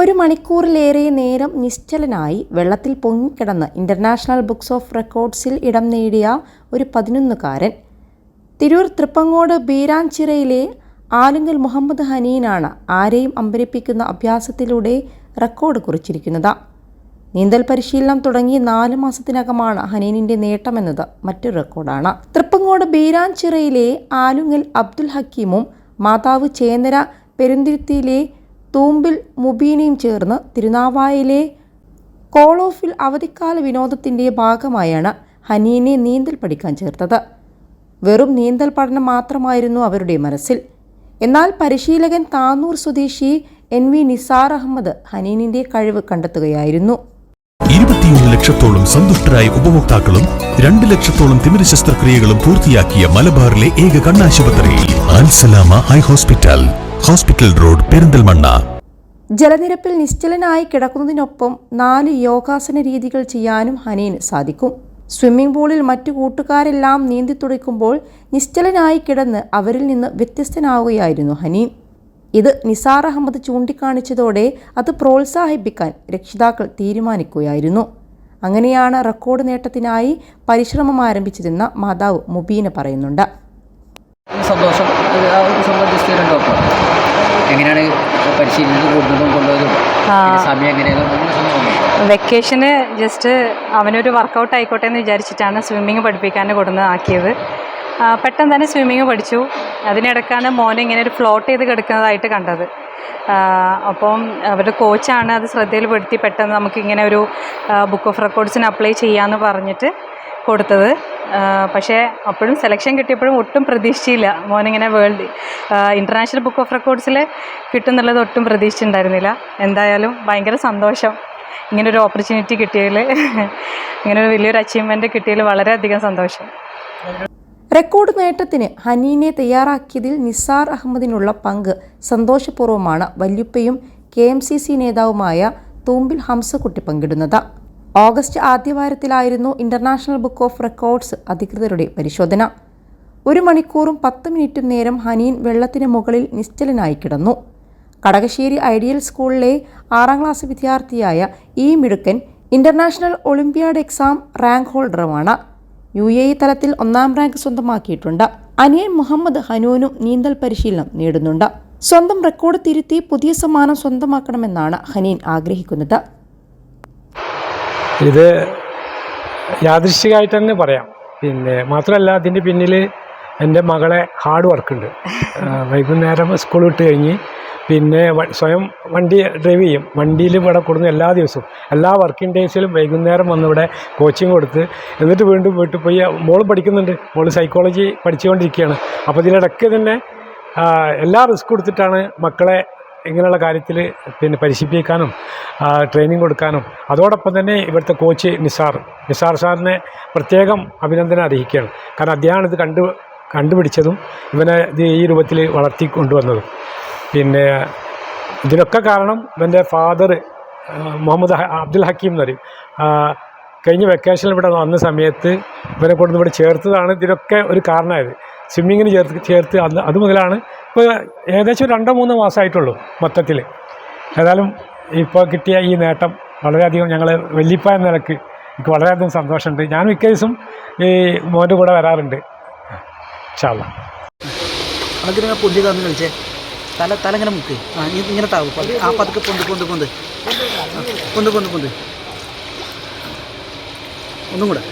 ഒരു മണിക്കൂറിലേറെ നേരം നിശ്ചലനായി വെള്ളത്തിൽ പൊങ്ങിക്കിടന്ന് ഇന്റർനാഷണൽ ബുക്സ് ഓഫ് റെക്കോർഡ്സിൽ ഇടം നേടിയ ഒരു പതിനൊന്നുകാരൻ. തിരൂർ തൃപ്പങ്ങോട് ബീരാഞ്ചിറയിലെ ആലുങ്കൽ മുഹമ്മദ് ഹനീനാണ് ആരെയും അമ്പരിപ്പിക്കുന്ന അഭ്യാസത്തിലൂടെ റെക്കോർഡ് കുറിച്ചിരിക്കുന്നത്. നീന്തൽ പരിശീലനം തുടങ്ങി നാല് മാസത്തിനകമാണ് ഹനീനിന്റെ നേട്ടമെന്നത് മറ്റൊരു റെക്കോർഡാണ്. തൃപ്പങ്ങോട് ബീരാഞ്ചിറയിലെ ആലുങ്ങൽ അബ്ദുൽ ഹക്കീമും മാതാവ് ചേന്നര പെരുന്തിരുത്തിയിലെ തൂമ്പിൽ മുബീനയും ചേർന്ന് തിരുനാവായിലെ കോൾ ഓഫിൽ അവധിക്കാല വിനോദത്തിന്റെ ഭാഗമായാണ് ഹനീനെ നീന്തൽ പഠിക്കാൻ ചേർത്തത്. വെറും നീന്തൽ പഠനം മാത്രമായിരുന്നു അവരുടെ മനസ്സിൽ. എന്നാൽ പരിശീലകൻ താന്നൂർ സ്വദേശി എൻ വി നിസാർ അഹമ്മദ് ഹനീനിന്റെ കഴിവ് കണ്ടെത്തുകയായിരുന്നു. ലക്ഷത്തോളം സന്തുഷ്ടരായ ഉപഭോക്താക്കളും രണ്ട് ലക്ഷത്തോളം തിമിര ശസ്ത്രക്രിയകളും പൂർത്തിയാക്കിയ മലബാറിലെ ഏക കണ്ണാശുപത്രി Alsalama eye hospital hospital road Perinthalmanna. ജലനിരപ്പിൽ നിശ്ചലനായി കിടക്കുന്നതിനൊപ്പം നാല് യോഗാസന രീതികൾ ചെയ്യാനും ഹനീന് സാധിക്കും. സ്വിമ്മിംഗ് പൂളിൽ മറ്റു കൂട്ടുകാരെല്ലാം നീന്തി തുടിക്കുമ്പോൾ നിശ്ചലനായി കിടന്ന് അവരിൽ നിന്ന് വ്യത്യസ്തനാവുകയായിരുന്നു ഹനീൻ. ഇത് നിസാർ അഹമ്മദ് ചൂണ്ടിക്കാണിച്ചതോടെ അത് പ്രോത്സാഹിപ്പിക്കാൻ രക്ഷിതാക്കൾ തീരുമാനിക്കുകയായിരുന്നു. അങ്ങനെയാണ് റെക്കോർഡ് നേട്ടത്തിനായി പരിശ്രമം ആരംഭിച്ചതെന്ന് മാതാവ് മുബീന പറയുന്നുണ്ട്. സന്തോഷം. എങ്ങനെയാണ് കൂടുന്നതും സമയം വെക്കേഷന് ജസ്റ്റ് അവനൊരു വർക്കൗട്ട് ആയിക്കോട്ടെ എന്ന് വിചാരിച്ചിട്ടാണ് സ്വിമ്മിങ് പഠിപ്പിക്കാൻ കൊടുന്ന് ആക്കിയത്. പെട്ടെന്ന് തന്നെ സ്വിമ്മിങ് പഠിച്ചു. അതിനിടക്കാണ് മോനെ ഇങ്ങനെ ഒരു ഫ്ലോട്ട് ചെയ്ത് കിടക്കുന്നതായിട്ട് കണ്ടത്. അപ്പം അവരുടെ കോച്ചാണ് അത് ശ്രദ്ധയിൽപ്പെടുത്തി പെട്ടെന്ന് നമുക്കിങ്ങനെ ഒരു ബുക്ക് ഓഫ് റെക്കോർഡ്സിന് അപ്ലൈ ചെയ്യാമെന്ന് പറഞ്ഞിട്ട് കൊടുത്തത്. പക്ഷേ അപ്പോഴും സെലക്ഷൻ കിട്ടിയപ്പോഴും ഒട്ടും പ്രതീക്ഷിച്ചില്ല. മോനിങ്ങനെ വേൾഡ് ഇന്റർനാഷണൽ ബുക്ക് ഓഫ് റെക്കോർഡ്സിൽ കിട്ടുമെന്നുള്ളത് ഒട്ടും പ്രതീക്ഷിച്ചിട്ടുണ്ടായിരുന്നില്ല. എന്തായാലും ഭയങ്കര സന്തോഷം. ഇങ്ങനൊരു ഓപ്പർച്യൂണിറ്റി കിട്ടിയതിൽ ഇങ്ങനൊരു വലിയൊരു അച്ചീവ്മെന്റ് കിട്ടിയതിൽ വളരെയധികം സന്തോഷം. റെക്കോർഡ് നേട്ടത്തിന് ഹനീനെ തയ്യാറാക്കിയതിൽ നിസാർ അഹമ്മദിനുള്ള പങ്ക് സന്തോഷപൂർവമാണ് വല്യുപ്പയും കെ എം സി സി നേതാവുമായ തൂമ്പിൽ ഹംസക്കുട്ടി പങ്കിടുന്നത്. ഓഗസ്റ്റ് ആദ്യവാരത്തിലായിരുന്നു ഇന്റർനാഷണൽ ബുക്ക് ഓഫ് റെക്കോർഡ്സ് അധികൃതരുടെ പരിശോധന. ഒരു മണിക്കൂറും പത്ത് മിനിറ്റും നേരം ഹനീൻ വെള്ളത്തിന് മുകളിൽ നിശ്ചലനായി കിടന്നു. കടകശ്ശേരി ഐഡിയൽ സ്കൂളിലെ ആറാം ക്ലാസ് വിദ്യാർത്ഥിയായ ഈ മിടുക്കൻ ഇന്റർനാഷണൽ ഒളിമ്പ്യാഡ് എക്സാം റാങ്ക് ഹോൾഡറുമാണ്. യു എ ഇ തലത്തിൽ ഒന്നാം റാങ്ക് സ്വന്തമാക്കിയിട്ടുണ്ട്. അനിയൻ മുഹമ്മദ് ഹനൂനും നീന്തൽ പരിശീലനം നേടുന്നുണ്ട്. സ്വന്തം റെക്കോർഡ് തിരുത്തി പുതിയ സമ്മാനം സ്വന്തമാക്കണമെന്നാണ് ഹനീൻ ആഗ്രഹിക്കുന്നത്. ഇത് യാദൃശ്യമായിട്ട് തന്നെ പറയാം. പിന്നെ മാത്രമല്ല അതിന്റെ പിന്നിൽ എന്റെ മകളെ ഹാർഡ് വർക്ക് ഉണ്ട്. വൈകുന്നേരം സ്കൂൾ വിട്ട് കഴിഞ്ഞ് പിന്നെ സ്വയം വണ്ടി ഡ്രൈവ് ചെയ്യും. വണ്ടിയിൽ ഇവിടെ കൊടുന്ന് എല്ലാ ദിവസവും എല്ലാ വർക്കിംഗ് ഡേയ്സിലും വൈകുന്നേരം വന്ന് ഇവിടെ കോച്ചിങ് കൊടുത്ത് എന്നിട്ട് വീണ്ടും വീട്ടിൽ പോയി മോൾ പഠിക്കുന്നുണ്ട്. മോൾ സൈക്കോളജി പഠിച്ചുകൊണ്ടിരിക്കുകയാണ്. അപ്പോൾ ഇതിനിടയ്ക്ക് തന്നെ എല്ലാ റിസ്ക് കൊടുത്തിട്ടാണ് മക്കളെ ഇങ്ങനെയുള്ള കാര്യത്തിൽ പിന്നെ പരിശീലിപ്പിക്കാനും ട്രെയിനിങ് കൊടുക്കാനും. അതോടൊപ്പം തന്നെ ഇവിടുത്തെ കോച്ച് നിസാർ നിസാർ സാറിനെ പ്രത്യേകം അഭിനന്ദനം അറിയിക്കുകയാണ്. കാരണം അദ്ദേഹമാണ് ഇത് കണ്ടു കണ്ടുപിടിച്ചതും ഇവനെ ഈ രൂപത്തിൽ വളർത്തി കൊണ്ടുവന്നതും. പിന്നെ ഇതിനൊക്കെ കാരണം എന്റെ ഫാദർ മുഹമ്മദ് അബ്ദുൽ ഹക്കീം എന്ന് പറയും. കഴിഞ്ഞ വെക്കേഷനിൽ ഇവിടെ വന്ന സമയത്ത് ഇവരെ കൊണ്ട് ഇവിടെ ചേർത്തതാണ് ഇതിനൊക്കെ ഒരു കാരണമായത്. സ്വിമ്മിങ്ങിന് ചേർത്ത് ചേർത്ത് അന്ന് അത് മുതലാണ് ഇപ്പോൾ ഏകദേശം രണ്ടോ മൂന്നോ മാസമായിട്ടുള്ളൂ മൊത്തത്തിൽ ഏതായാലും ഇപ്പോൾ കിട്ടിയ ഈ നേട്ടം വളരെയധികം ഞങ്ങൾ വല്യപ്പ എന്ന നിലയ്ക്ക് എനിക്ക് വളരെയധികം സന്തോഷമുണ്ട്. ഞാൻ മിക്ക ദിവസം ഈ മോന്റെ കൂടെ വരാറുണ്ട്. ചാള അതിങ്ങനെ പൊന്തി തന്നു കളിച്ചേ തല തല ഇങ്ങനെ മുക്ക്. ആ ഇങ്ങനെ താവ്. ആ പതുക്കെ പൊന്ത് പൊന്ത് പൊന്ത്. പൊന്ത് പൊന്ത് പൊന്ത്. ഒന്നും കൂടെ.